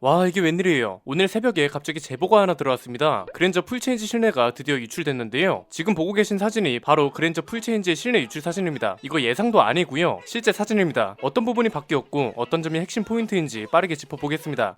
와 이게 웬일이에요? 오늘 새벽에 갑자기 제보가 하나 들어왔습니다. 그랜저 풀체인지 실내가 드디어 유출됐는데요. 지금 보고 계신 사진이 바로 그랜저 풀체인지의 실내 유출 사진입니다. 이거 예상도 아니고요. 실제 사진입니다. 어떤 부분이 바뀌었고 어떤 점이 핵심 포인트인지 빠르게 짚어보겠습니다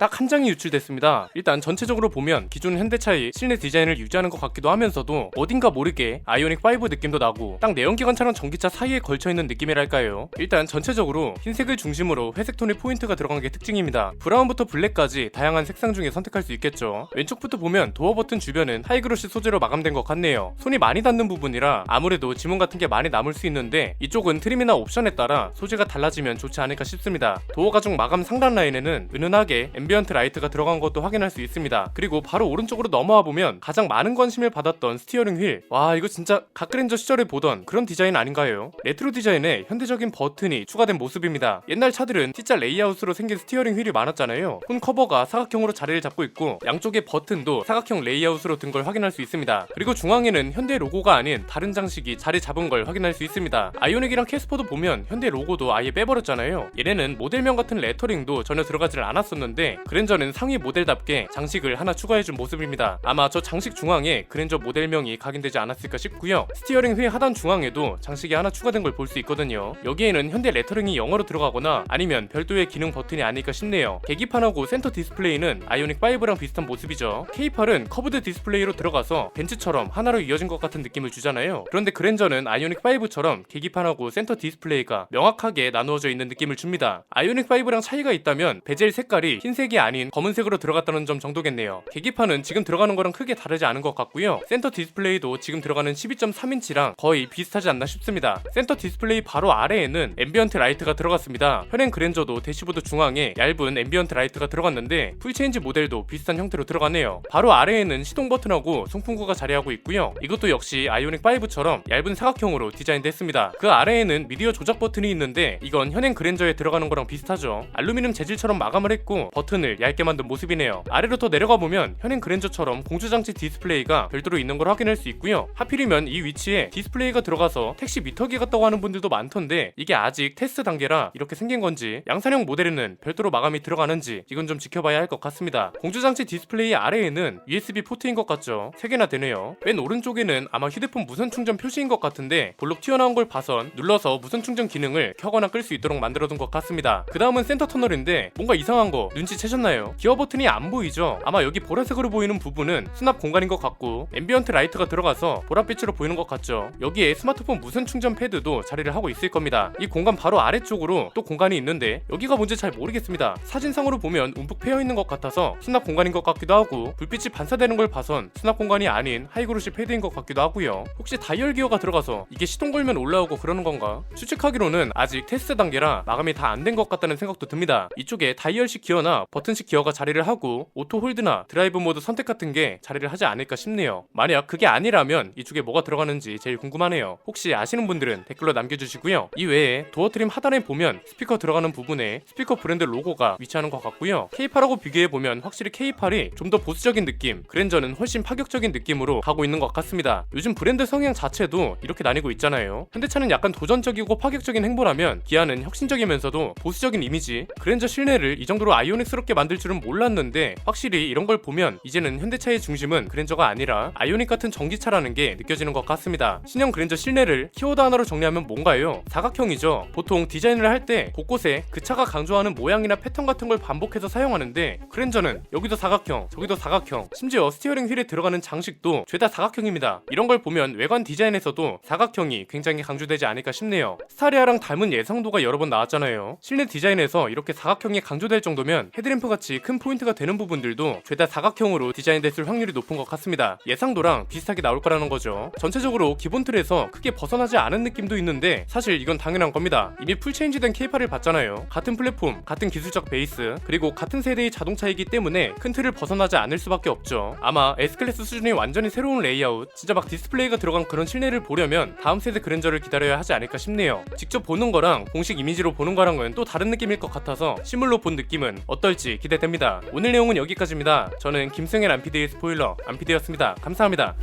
딱 한 장이 유출됐습니다. 일단 전체적으로 보면 기존 현대차의 실내 디자인을 유지하는 것 같기도 하면서도 어딘가 모르게 아이오닉 5 느낌도 나고 딱 내연기관차랑 전기차 사이에 걸쳐있는 느낌이랄까요. 일단 전체적으로 흰색을 중심으로 회색 톤의 포인트가 들어간 게 특징입니다. 브라운부터 블랙까지 다양한 색상 중에 선택할 수 있겠죠. 왼쪽부터 보면 도어 버튼 주변은 하이그로시 소재로 마감된 것 같네요. 손이 많이 닿는 부분이라 아무래도 지문 같은 게 많이 남을 수 있는데 이쪽은 트림이나 옵션에 따라 소재가 달라지면 좋지 않을까 싶습니다. 도어 가죽 마감 상단 라인에는 은은하게 앰비언트 라이트가 들어간 것도 확인할 수 있습니다. 그리고 바로 오른쪽으로 넘어와 보면 가장 많은 관심을 받았던 스티어링 휠. 와 이거 진짜 각그랜저 시절에 보던 그런 디자인 아닌가요? 레트로 디자인에 현대적인 버튼이 추가된 모습입니다. 옛날 차들은 T자 레이아웃으로 생긴 스티어링 휠이 많았잖아요. 혼 커버가 사각형으로 자리를 잡고 있고 양쪽에 버튼도 사각형 레이아웃으로 든 걸 확인할 수 있습니다. 그리고 중앙에는 현대 로고가 아닌 다른 장식이 자리 잡은 걸 확인할 수 있습니다. 아이오닉이랑 캐스퍼도 보면 현대 로고도 아예 빼버렸잖아요. 얘네는 모델명 같은 레터링도 전혀 들어가지를 않았었는데 그랜저는 상위 모델답게 장식을 하나 추가해준 모습입니다. 아마 저 장식 중앙에 그랜저 모델명이 각인되지 않았을까 싶고요. 스티어링 휠 하단 중앙에도 장식이 하나 추가된 걸 볼 수 있거든요. 여기에는 현대 레터링이 영어로 들어가거나 아니면 별도의 기능 버튼이 아닐까 싶네요. 계기판하고 센터 디스플레이는 아이오닉 5랑 비슷한 모습이죠. K8은 커브드 디스플레이로 들어가서 벤츠처럼 하나로 이어진 것 같은 느낌을 주잖아요. 그런데 그랜저는 아이오닉 5처럼 계기판하고 센터 디스플레이가 명확하게 나누어져 있는 느낌을 줍니다. 아이오닉 5랑 차이가 있다면 베젤 색깔이 흰색 이 아닌 검은색으로 들어갔다는 점 정도겠네요. 계기판은 지금 들어가는 거랑 크게 다르지 않은 것 같고요. 센터 디스플레이도 지금 들어가는 12.3인치랑 거의 비슷하지 않나 싶습니다. 센터 디스플레이 바로 아래에는 앰비언트 라이트가 들어갔습니다. 현행 그랜저도 대시보드 중앙에 얇은 앰비언트 라이트가 들어갔는데 풀체인지 모델도 비슷한 형태로 들어가네요. 바로 아래에는 시동 버튼하고 송풍구가 자리하고 있고요. 이것도 역시 아이오닉 5처럼 얇은 사각형으로 디자인됐습니다. 그 아래에는 미디어 조작 버튼이 있는데 이건 현행 그랜저에 들어가는 거랑 비슷하죠. 알루미늄 재질처럼 마감을 했고 버튼 을 얇게 만든 모습이네요. 아래로 더 내려가 보면 현행 그랜저처럼 공조장치 디스플레이가 별도로 있는 걸 확인할 수 있고요. 하필이면 이 위치에 디스플레이가 들어가서 택시 미터기 같다고 하는 분들도 많던데 이게 아직 테스트 단계라 이렇게 생긴 건지 양산형 모델에는 별도로 마감이 들어가는지 이건 좀 지켜봐야 할 것 같습니다. 공조장치 디스플레이 아래에는 USB 포트인 것 같죠? 3개나 되네요. 맨 오른쪽에는 아마 휴대폰 무선 충전 표시인 것 같은데 볼록 튀어나온 걸 봐선 눌러서 무선 충전 기능을 켜거나 끌 수 있도록 만들어둔 것 같습니다. 그 다음은 센터 터널인데 뭔가 이상한 거 눈치채 셨나요? 기어 버튼이 안 보이죠? 아마 여기 보라색으로 보이는 부분은 수납 공간인 것 같고 앰비언트 라이트가 들어가서 보랏빛으로 보이는 것 같죠? 여기에 스마트폰 무선 충전 패드도 자리를 하고 있을 겁니다. 이 공간 바로 아래쪽으로 또 공간이 있는데 여기가 뭔지 잘 모르겠습니다. 사진상으로 보면 움푹 패여 있는 것 같아서 수납 공간인 것 같기도 하고 불빛이 반사되는 걸 봐선 수납 공간이 아닌 하이그로시 패드인 것 같기도 하고요. 혹시 다이얼 기어가 들어가서 이게 시동 걸면 올라오고 그러는 건가? 추측하기로는 아직 테스트 단계라 마감이 다 안 된 것 같다는 생각도 듭니다. 이쪽에 다이얼식 기어나 버튼식 기어가 자리를 하고 오토 홀드나 드라이브 모드 선택 같은 게 자리를 하지 않을까 싶네요. 만약 그게 아니라면 이쪽에 뭐가 들어가는지 제일 궁금하네요. 혹시 아시는 분들은 댓글로 남겨주시고요. 이 외에 도어 트림 하단에 보면 스피커 들어가는 부분에 스피커 브랜드 로고가 위치하는 것 같고요. K8하고 비교해 보면 확실히 K8이 좀 더 보수적인 느낌, 그랜저는 훨씬 파격적인 느낌으로 가고 있는 것 같습니다. 요즘 브랜드 성향 자체도 이렇게 나뉘고 있잖아요. 현대차는 약간 도전적이고 파격적인 행보라면 기아는 혁신적이면서도 보수적인 이미지, 그랜저 실내를 이 정도로 아이오닉스 럽게 만들 줄은 몰랐는데 확실히 이런 걸 보면 이제는 현대차의 중심은 그랜저가 아니라 아이오닉 같은 전기차라는 게 느껴지는 것 같습니다. 신형 그랜저 실내를 키워드 하나로 정리하면 뭔가요? 사각형이죠. 보통 디자인을 할 때 곳곳에 그 차가 강조하는 모양이나 패턴 같은 걸 반복해서 사용하는데 그랜저는 여기도 사각형, 저기도 사각형, 심지어 스티어링 휠에 들어가는 장식도 죄다 사각형입니다. 이런 걸 보면 외관 디자인에서도 사각형이 굉장히 강조되지 않을까 싶네요. 스타리아랑 닮은 예상도가 여러 번 나왔잖아요. 실내 디자인에서 이렇게 사각형이 강조될 정도면 헤드 램프 같이 큰 포인트가 되는 부분들도 죄다 사각형으로 디자인됐을 확률이 높은 것 같습니다. 예상도랑 비슷하게 나올 거라는 거죠. 전체적으로 기본 틀에서 크게 벗어나지 않은 느낌도 있는데 사실 이건 당연한 겁니다. 이미 풀체인지된 K8을 봤잖아요. 같은 플랫폼, 같은 기술적 베이스, 그리고 같은 세대의 자동차이기 때문에 큰 틀을 벗어나지 않을 수밖에 없죠. 아마 S클래스 수준의 완전히 새로운 레이아웃, 진짜 막 디스플레이가 들어간 그런 실내를 보려면 다음 세대 그랜저를 기다려야 하지 않을까 싶네요. 직접 보는 거랑 공식 이미지로 보는 거랑은 또 다른 느낌일 것 같아서 실물로 본 느낌은 어떨지 기대됩니다. 오늘 내용은 여기까지입니다. 저는 김승현 안피디의 스포일러 안피디였습니다. 감사합니다.